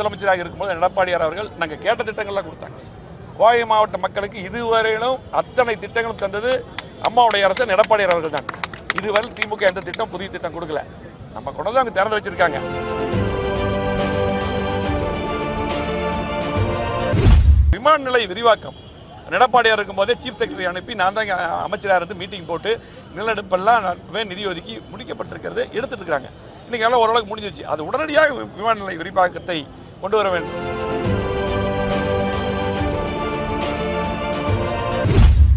முதலமைச்சராக இருக்கும்போது எடப்பாடியார் அவர்கள் நாங்கள் கேட்ட திட்டங்கள்லாம் கொடுத்தாங்க. கோவை மாவட்ட மக்களுக்கு இதுவரையிலும் அத்தனை திட்டங்களும் தந்தது அம்மாவுடைய அரசன் எடப்பாடியார் அவர்கள் தான். இதுவரை திமுக எந்த திட்டம் புதிய திட்டம் கொடுக்கல. நம்ம கொண்டு வந்து அங்கே திறந்து வச்சிருக்காங்க. விமான நிலைய விரிவாக்கம். எடப்பாடியாக இருக்கும்போதே சீஃப் செக்ரட்டரி அனுப்பி நான் தான் அமைச்சராக இருந்து மீட்டிங் போட்டு நிலநடுப்பெல்லாம் நிதி ஒதுக்கி முடிக்கப்பட்டிருக்கிறது எடுத்துட்டு இருக்காங்க. இன்னைக்கு எல்லாம் ஓரளவுக்கு முடிஞ்சிச்சு அது உடனடியாக விமான நிலைய விரிவாக்கத்தை கொண்டு வர வேண்டும்.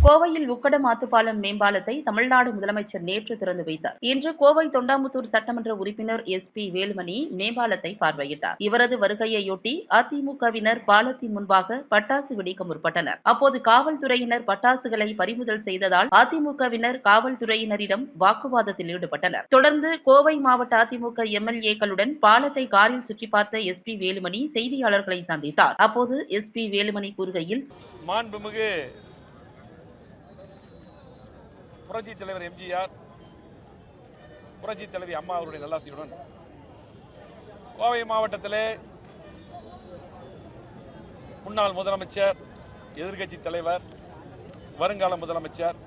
கோவையில் உக்கடம் ஆத்துப்பாலம் மேம்பாலத்தை தமிழ்நாடு முதலமைச்சர் நேற்று திறந்து வைத்தார். இன்று கோவை தொண்டாமுத்தூர் சட்டமன்ற உறுப்பினர் எஸ் பி வேலுமணி மேம்பாலத்தை பார்வையிட்டார். இவரது வருகையையொட்டி அதிமுகவினர் பாலத்தின் முன்பாக பட்டாசு வெடிக்க முற்பட்டனர். அப்போது காவல்துறையினர் பட்டாசுகளை பறிமுதல் செய்ததால் அதிமுகவினர் காவல்துறையினரிடம் வாக்குவாதத்தில் ஈடுபட்டனர். தொடர்ந்து கோவை மாவட்ட அதிமுக எம்எல்ஏக்களுடன் பாலத்தை காரில் சுற்றி பார்த்த எஸ் பி வேலுமணி செய்தியாளர்களை சந்தித்தார். அப்போது எஸ் பி வேலுமணி கூறுகையில் மாண்புமிகு புரட்சி தலைவர் எம்ஜிஆர் புரட்சி தலைவி அம்மா அவருடைய நல்லாசியுடன் கோவை மாவட்டத்திலே முன்னாள் முதலமைச்சர் எதிர்க்கட்சி தலைவர் வருங்கால முதலமைச்சர்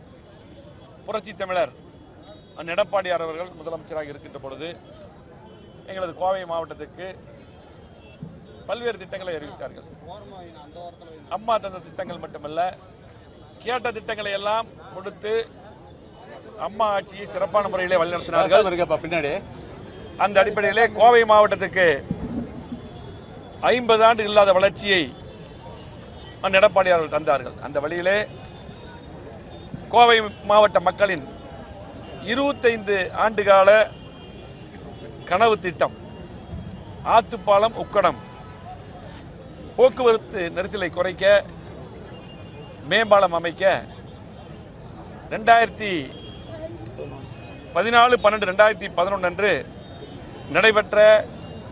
புரட்சி தமிழர் எடப்பாடியார் அவர்கள் முதலமைச்சராக இருக்கின்ற பொழுது எங்களது கோவை மாவட்டத்துக்கு பல்வேறு திட்டங்களை அறிவித்தார்கள். அம்மா தந்த திட்டங்கள் மட்டுமல்ல கேட்ட திட்டங்களை எல்லாம் கொடுத்து அம்மா ஆட்சியை சிறப்பான முறையிலே வழிநடத்தினார்கள். பின்னாடி. அந்த அடிப்படையிலே கோவை மாவட்டத்துக்கு ஐம்பது ஆண்டு இல்லாத வளர்ச்சியை எடப்பாடி அவர்கள் தந்தார்கள். அந்த வழியிலே கோவை மாவட்ட மக்களின் இருபத்தைந்து ஆண்டுகால கனவு திட்டம் ஆத்துப்பாலம் உக்கடம் போக்குவரத்து நெரிசலை குறைக்க மேம்பாலம் அமைக்க ரெண்டாயிரத்தி பதினாலு பன்னெண்டு ரெண்டாயிரத்தி பதினொன்று அன்று நடைபெற்ற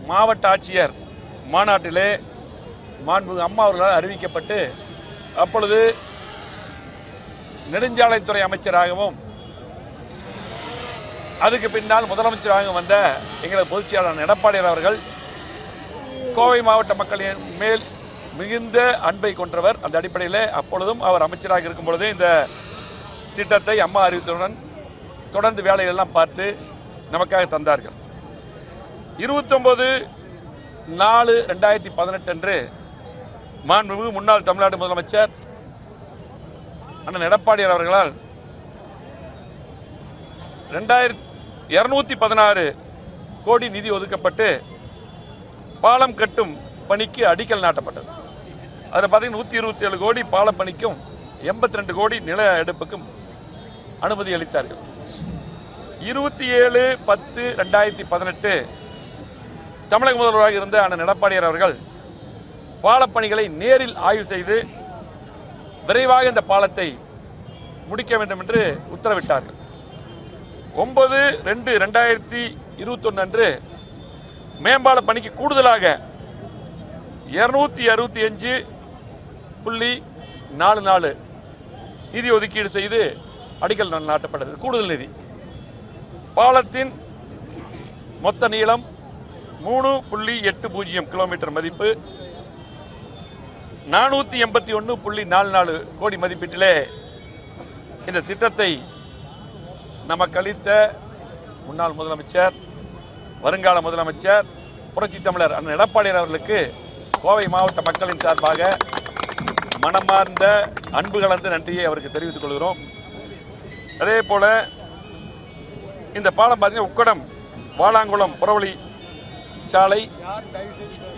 மாவட்ட ஆட்சியர் மாநாட்டிலே மாண்பு அம்மா அவர்களால் அறிவிக்கப்பட்டு அப்பொழுது நெடுஞ்சாலைத்துறை அமைச்சராகவும் அதுக்கு பின்னால் முதலமைச்சராகவும் வந்த எங்களது பொதுச்செயலாளர் எடப்பாடியார் அவர்கள் கோவை மாவட்ட மக்களின் மேல் மிகுந்த அன்பை கொண்டவர் அந்த அடிப்படையில் அப்பொழுதும் அவர் அமைச்சராக இருக்கும் பொழுதே இந்த திட்டத்தை அம்மா அறிவித்தவுடன் தொடர்ந்து வேலையெல்லாம் பார்த்து நமக்காக தந்தார்கள். இருபத்தொம்போது நாலு ரெண்டாயிரத்தி பதினெட்டு அன்று மாண்புமிகு முன்னாள் தமிழ்நாடு முதலமைச்சர் அண்ணன் எடப்பாடியார் அவர்களால் ரெண்டாயிரத்தி இரநூத்தி பதினாறு கோடி நிதி ஒதுக்கப்பட்டு பாலம் கட்டும் பணிக்கு அடிக்கல் நாட்டப்பட்டது. அதில் பார்த்தீங்கன்னா நூற்றி இருபத்தி ஏழு கோடி பாலம் பணிக்கும் எண்பத்தி ரெண்டு கோடி நில எடுப்புக்கும் அனுமதி அளித்தார்கள். இருபத்தி ஏழு பத்து ரெண்டாயிரத்தி பதினெட்டு தமிழக முதல்வராக இருந்த அண்ணன் எடப்பாடியார் அவர்கள் பாலப்பணிகளை நேரில் ஆய்வு செய்து விரைவாக இந்த பாலத்தை முடிக்க வேண்டும் என்று உத்தரவிட்டார்கள். ஒன்பது ரெண்டு ரெண்டாயிரத்தி இருபத்தொன்று அன்று மேம்பால பணிக்கு கூடுதலாக இருநூத்தி அறுபத்தி அஞ்சு புள்ளி நாலு நாலு நிதி ஒதுக்கீடு செய்து அடிக்கல் நாட்டப்பட்டது. கூடுதல் நிதி. பாலத்தின் மொத்த நீளம் மூணு புள்ளி எட்டு பூஜ்ஜியம் கிலோமீட்டர் மதிப்பு. நானூற்றி எண்பத்தி ஒன்று புள்ளி நாலு நாலு கோடி மதிப்பீட்டிலே இந்த திட்டத்தை நமக்கு அளித்த முன்னாள் முதலமைச்சர் வருங்கால முதலமைச்சர் புரட்சி தமிழர் அண்ணன் எடப்பாடியார் அவர்களுக்கு கோவை மாவட்ட மக்களின் சார்பாக மனமார்ந்த அன்பு கலந்த நன்றியை அவருக்கு தெரிவித்துக் கொள்கிறோம். அதே போல இந்த பாலம் பார்த்தீங்கன்னா உக்கடம் வாலாங்குளம் புறவழி சாலை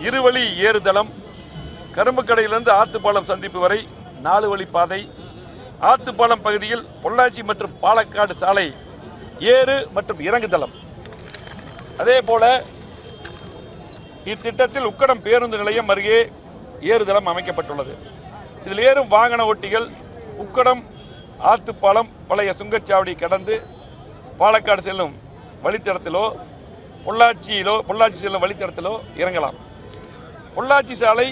இருவழி ஏறுதளம் கரும்புக்கடையிலிருந்து ஆத்துப்பாலம் சந்திப்பு வரை நாலு வழி பாதை. ஆத்துப்பாலம் பகுதியில் பொள்ளாச்சி மற்றும் பாலக்காடு சாலை ஏறு மற்றும் இறங்குதளம். அதே போல இத்திட்டத்தில் உக்கடம் பேருந்து நிலையம் அருகே ஏறுதளம் அமைக்கப்பட்டுள்ளது. இதில் ஏறும் வாகன ஓட்டிகள் உக்கடம் ஆத்துப்பாலம் பழைய சுங்கச்சாவடி கடந்து பாலக்காடு செல்லும் வழித்தடத்திலோ பொள்ளாச்சியிலோ பொள்ளாச்சி செல்லும் வழித்தடத்திலோ இறங்கலாம். பொள்ளாச்சி சாலை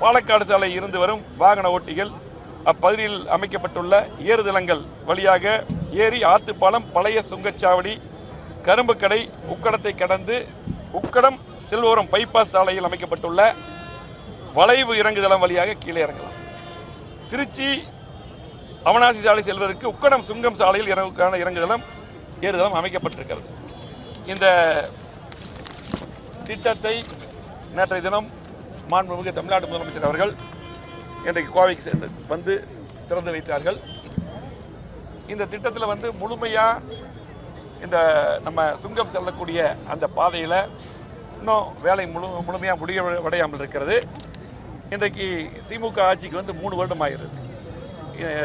பாலக்காடு சாலை இருந்து வரும் வாகன ஓட்டிகள். அப்பகுதியில் அமைக்கப்பட்டுள்ள ஏறுதளங்கள் வழியாக ஏறி ஆத்துப்பாலம் பழைய சுங்கச்சாவடி கரும்புக்கடை உக்கடத்தை கடந்து உக்கடம் செல்வோரம் பைபாஸ் சாலையில் அமைக்கப்பட்டுள்ள வளைவு இறங்குதளம் வழியாக கீழே இறங்கலாம். திருச்சி அவனாசி சாலை செல்வதற்கு உக்கடம் சுங்கம் சாலையில் இறங்குக்கான இறங்குதளம் ஏறுதளம் அமைக்கப்பட்டிருக்கிறது. இந்த திட்டத்தை நேற்றைய தினம் மாண்புமிகு தமிழ்நாடு முதலமைச்சர் அவர்கள் இன்றைக்கு கோவைக்கு சென்று வந்து திறந்து வைத்தார்கள். இந்த திட்டத்தில் வந்து முழுமையாக இந்த நம்ம சுங்கம் செல்லக்கூடிய அந்த பாதையில் இன்னும் வேலை முழு முழுமையாக முடிவடையாமல் இருக்கிறது. இன்றைக்கு திமுக ஆட்சிக்கு வந்து மூணு வருடம் ஆகிறது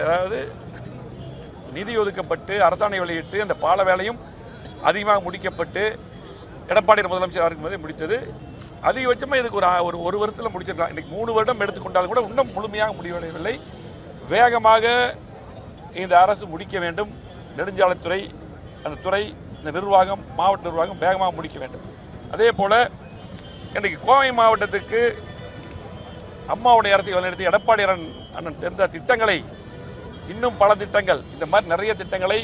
அதாவது நிதி ஒதுக்கப்பட்டு அரசாணை வெளியிட்டு அந்த பால வேலையும் அதிகமாக முடிக்கப்பட்டு எடப்பாடி முதலமைச்சர் இருக்கும்போதே முடித்தது. அதிகபட்சமாக இதுக்கு ஒரு ஒரு ஒரு வருஷத்தில் முடிச்சிருக்கலாம் இன்றைக்கி மூணு வருடம் எடுத்துக்கொண்டால் கூட இன்னும் முழுமையாக முடிவடையவில்லை வேகமாக இந்த அரசு முடிக்க வேண்டும். நெடுஞ்சாலைத்துறை அந்த துறை இந்த நிர்வாகம் மாவட்ட நிர்வாகம் வேகமாக முடிக்க வேண்டும். அதே போல் இன்றைக்கு கோவை மாவட்டத்துக்கு அம்மாவுடைய அரசை வழிநடத்தி எடப்பாடி அண்ணன் அண்ணன் தெரிந்த திட்டங்களை இன்னும் பல திட்டங்கள் இந்த மாதிரி நிறைய திட்டங்களை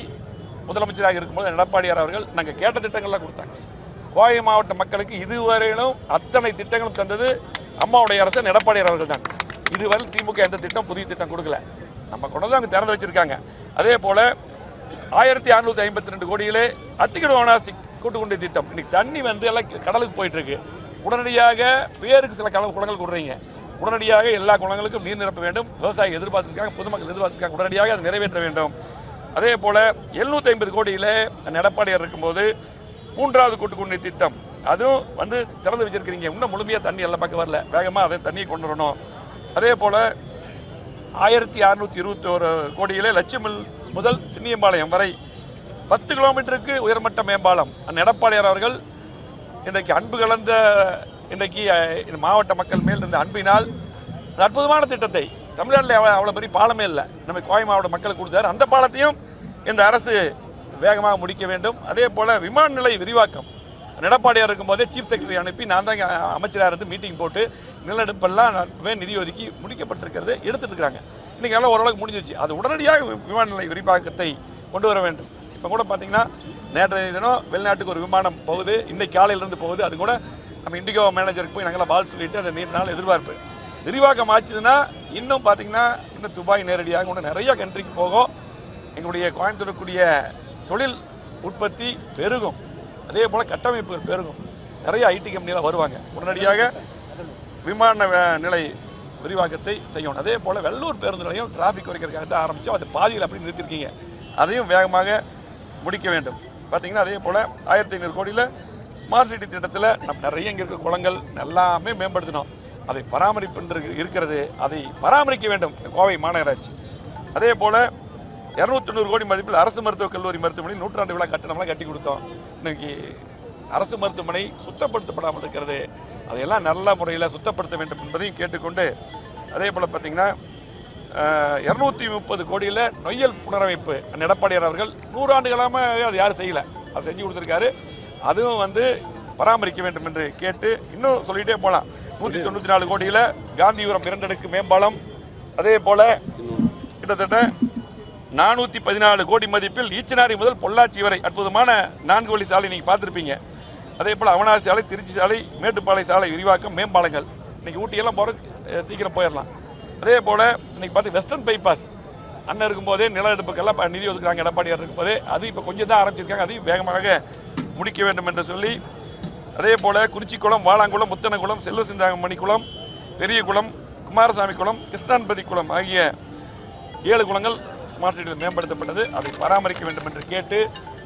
முதலமைச்சராக இருக்கும்போது எடப்பாடியார் அவர்கள் நாங்கள் கேட்ட திட்டங்கள்லாம் கொடுத்தாங்க. கோவை மாவட்ட மக்களுக்கு இதுவரையிலும் அத்தனை திட்டங்களும் தந்தது அம்மாவுடைய அரசு எடப்பாடியார் அவர்கள் தான் இதுவரை திமுக எந்த திட்டம் புதிய திட்டம் கொடுக்கல. நம்ம கொண்டு வந்து அங்கே திறந்து வச்சுருக்காங்க. அதே போல் ஆயிரத்தி அறுநூத்தி ஐம்பத்தி ரெண்டு கோடியிலே அத்திக்கடு வனாசி கூட்டுக்குண்டி திட்டம். இன்னைக்கு தண்ணி வந்து எல்லாம் கடலுக்கு போயிட்டுருக்கு உடனடியாக பேருக்கு சில கடல் குளங்கள் கொடுறீங்க. உடனடியாக எல்லா குளங்களுக்கும் நீர் நிரப்ப வேண்டும். விவசாயி எதிர்பார்த்துருக்காங்க பொதுமக்கள் எதிர்பார்த்துருக்காங்க. உடனடியாக அதை நிறைவேற்ற வேண்டும். அதே போல் எழுநூற்றி ஐம்பது கோடியிலே எடப்பாடியார் இருக்கும்போது மூன்றாவது கூட்டுக்குடி திட்டம். அதுவும் வந்து திறந்து வச்சிருக்கிறீங்க. இன்னும் முழுமையாக தண்ணி எல்லா பக்கம் வரல. வேகமாக அதை தண்ணியை கொண்டு வரணும். அதே போல் ஆயிரத்தி அறுநூத்தி இருபத்தி ஒரு கோடியிலே லட்சுமில் முதல் சின்னியம்பாளையம் வரை பத்து கிலோமீட்டருக்கு உயர்மட்ட மேம்பாலம். அண்ணன் எடப்பாடியார் அவர்கள் இன்றைக்கு அன்பு கலந்த இன்றைக்கு இந்த மாவட்ட மக்கள் மேல் இருந்த அன்பினால் அற்புதமான திட்டத்தை தமிழ்நாட்டில் அவ்வளோ அவ்வளோ பெரிய பாலமே இல்லை. நம்ம கோவை மாவட்ட மக்களுக்கு கொடுத்தாரு. அந்த பாலத்தையும் இந்த அரசு வேகமாக முடிக்க வேண்டும். அதே போல் விமான நிலை விரிவாக்கம். எடப்பாடியார் இருக்கும்போதே சீஃப் செக்ரட்டரி அனுப்பி நான் தான் அமைச்சராக இருந்து மீட்டிங் போட்டு நிலநடுப்பெல்லாம் நிதி ஒதுக்கி முடிக்கப்பட்டிருக்கிறது எடுத்துகிட்டு இருக்கிறாங்க இன்றைக்கி எல்லாம் ஓரளவுக்கு முடிஞ்சிச்சு அது உடனடியாக விமான நிலை விரிவாக்கத்தை கொண்டு வர வேண்டும். இப்போ கூட பார்த்தீங்கன்னா நேற்றைய தினம் வெளிநாட்டுக்கு ஒரு விமானம் போகுது. இன்றைக்கு காலையிலேருந்து போகுது. அது கூட நம்ம இண்டிகோ மேனேஜருக்கு போய் நாங்களாம் பால் சொல்லிட்டு அதை நீண்ட நாள் எதிர்பார்ப்பு. விரிவாக்கம் ஆச்சுதுன்னா இன்னும் பார்த்தீங்கன்னா இன்னும் துபாய் நேரடியாக இன்னும் நிறைய கண்ட்ரிக்கு போகும். எங்களுடைய கோயம்புத்தூருக்குரிய தொழில் உற்பத்தி பெருகும். அதே போல் கட்டமைப்புகள் பெருகும். நிறைய ஐடி கம்பெனிலாம் வருவாங்க. உடனடியாக விமான நிலை விரிவாக்கத்தை செய்யணும். அதே போல் வெள்ளூர் பேருந்து நிலையம் டிராஃபிக் குறைக்கிறதுக்காக தான் ஆரம்பித்தோம் அது பாதியில் அப்படி நிறுத்திருக்கீங்க அதையும் வேகமாக முடிக்க வேண்டும். பார்த்தீங்கன்னா அதே போல் ஆயிரத்தி ஐநூறு கோடியில் ஸ்மார்ட் சிட்டி திட்டத்தில் நம்ம நிறைய இங்கே இருக்க குளங்கள் எல்லாமே மேம்படுத்தினோம் அதை பராமரிப்பு இருக்கிறது அதை பராமரிக்க வேண்டும். கோவை மாநகராட்சி. அதே போல் இரநூத்தி தொண்ணூறு கோடி மதிப்பில் அரசு மருத்துவக் கல்லூரி மருத்துவமனை நூற்றாண்டு விழா கட்டணம்லாம் கட்டி கொடுத்தோம். இன்னைக்கு அரசு மருத்துவமனை சுத்தப்படுத்தப்படாமல் இருக்கிறது. அதையெல்லாம் நல்ல முறையில் சுத்தப்படுத்த வேண்டும் என்பதையும் கேட்டுக்கொண்டு அதே போல் பார்த்திங்கன்னா இரநூத்தி முப்பது கோடியில் நொய்யல் புனரமைப்பு. எடப்பாடியார் அவர்கள் நூறாண்டுகளாக அது யாரும் செய்யலை. அதை செஞ்சு கொடுத்துருக்காரு. அதுவும் வந்து பராமரிக்க வேண்டும் என்று கேட்டு இன்னும் சொல்லிகிட்டே போகலாம் நூற்றி தொண்ணூற்றி நாலு கோடியில் காந்திபுரம் இரண்டடுக்கு மேம்பாலம். அதே போல் கிட்டத்தட்ட நானூற்றி பதினாலு கோடி மதிப்பில் ஈச்சனாரி முதல் பொள்ளாச்சி வரை அற்புதமான நான்கு வழி சாலை நீங்கள் பார்த்துருப்பீங்க. அதே போல் அவனாசி சாலை திருச்சி சாலை மேட்டுப்பாளைய சாலை விரிவாக்கம் மேம்பாலங்கள். இன்றைக்கி ஊட்டியெல்லாம் போகிறக்கு சீக்கிரம் போயிடலாம். அதே போல் இன்றைக்கி பார்த்து வெஸ்டர்ன் பைபாஸ் அண்ணன் இருக்கும்போதே நில எடுப்புக்கெல்லாம் நிதி ஒதுக்குறாங்க எடப்பாடியார் இருக்கும்போதே. அது இப்போ கொஞ்சம் தான் ஆரம்பிச்சிருக்காங்க. அதையும் வேகமாக முடிக்க வேண்டும் என்று சொல்லி அதே போல் குறிச்சிக்குளம் வாழாங்குளம் முத்தனகுளம் செல்வ சிந்தாமணி குளம் பெரிய குளம் குமாரசாமி குளம் கிருஷ்ணான்பதி குளம் ஆகிய ஏழு குளங்கள் ஸ்மார்ட் சிட்டியில் மேம்படுத்தப்பட்டது. அதை பராமரிக்க வேண்டும் என்று கேட்டு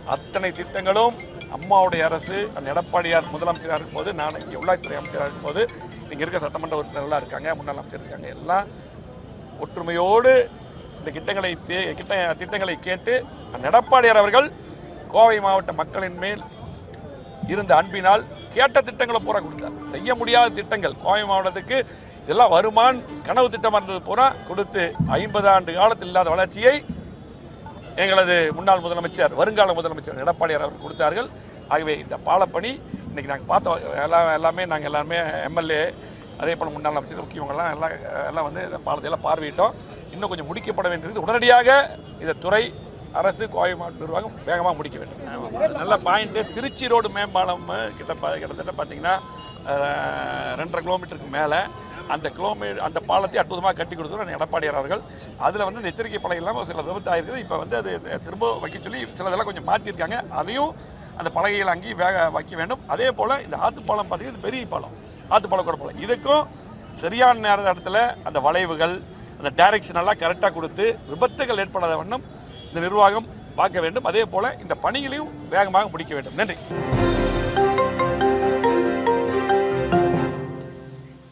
அத்தனை திட்டங்களும் அம்மாவுடைய அரசு அந்த எடப்பாடியார் முதலமைச்சராக இருக்கும்போது நான் இங்கே உள்ளாட்சித்துறை அமைச்சராக இருக்கும்போது இங்கே இருக்க சட்டமன்ற உறுப்பினர்களாக இருக்காங்க முன்னாள் அமைச்சர் இருக்காங்க எல்லாம் ஒற்றுமையோடு இந்த திட்டங்களை தே- கிட்ட திட்டங்களை கேட்டு அந்த எடப்பாடியார் அவர்கள் கோவை மாவட்ட மக்களின் மேல் இருந்த அன்பினால் கேட்ட திட்டங்களை பூரா கொடுத்தார். செய்ய முடியாத திட்டங்கள் கோவை மாவட்டத்துக்கு இதெல்லாம் வருமான் கனவு திட்டமாக இருந்தது பூரா கொடுத்து ஐம்பது ஆண்டு காலத்தில் இல்லாத வளர்ச்சியை எங்களது முன்னாள் முதலமைச்சர் வருங்கால முதலமைச்சர் எடப்பாடியார் அவர் கொடுத்தார்கள். ஆகவே இந்த பாலப்பணி இன்றைக்கி நாங்கள் பார்த்தோம் எல்லாம் எல்லாமே நாங்கள் எல்லாருமே எம்எல்ஏ அதே போல் முன்னாள் அமைச்சர் முக்கியவங்களாம் எல்லாம் எல்லாம் வந்து இந்த பாலத்தையெல்லாம் பார்வையிட்டோம். இன்னும் கொஞ்சம் முடிக்கப்பட வேண்டியது உடனடியாக இந்த துறை அரசு கோவை நிர்வாகம் வேகமாக முடிக்க வேண்டும். நல்ல பாயிண்ட்டு திருச்சி ரோடு மேம்பாலம் கிட்ட கிட்டத்தட்ட பார்த்தீங்கன்னா ரெண்டரை கிலோமீட்டருக்கு மேலே. அந்த கிலோமீ அந்த பாலத்தை அற்புதமாக கட்டி கொடுத்துருவோம் எடப்பாடியார் அவர்கள். அதில் வந்து இந்த எச்சரிக்கை பலகை இல்லாமல் சில விபத்து ஆயிருக்குது. இப்போ வந்து அது திரும்ப வைக்க சொல்லி சிலதெல்லாம் கொஞ்சம் மாற்றிருக்காங்க அதையும் அந்த பலகைகள் அங்கேயும் வேக வைக்க வேண்டும். அதே போல் இந்த ஆத்துப்பாலம் பார்த்தீங்கன்னா இது பெரிய பாலம். ஆத்துப்பாலம் கூட பாலம் இதுக்கும் சரியான நேர இடத்துல அந்த வளைவுகள் அந்த டைரக்ஷன் எல்லாம் கரெக்டாக கொடுத்து விபத்துகள் ஏற்படாத வண்ணம் இந்த நிர்வாகம் பார்க்க வேண்டும். அதே போல் இந்த பணிகளையும் வேகமாக முடிக்க வேண்டும். நன்றி.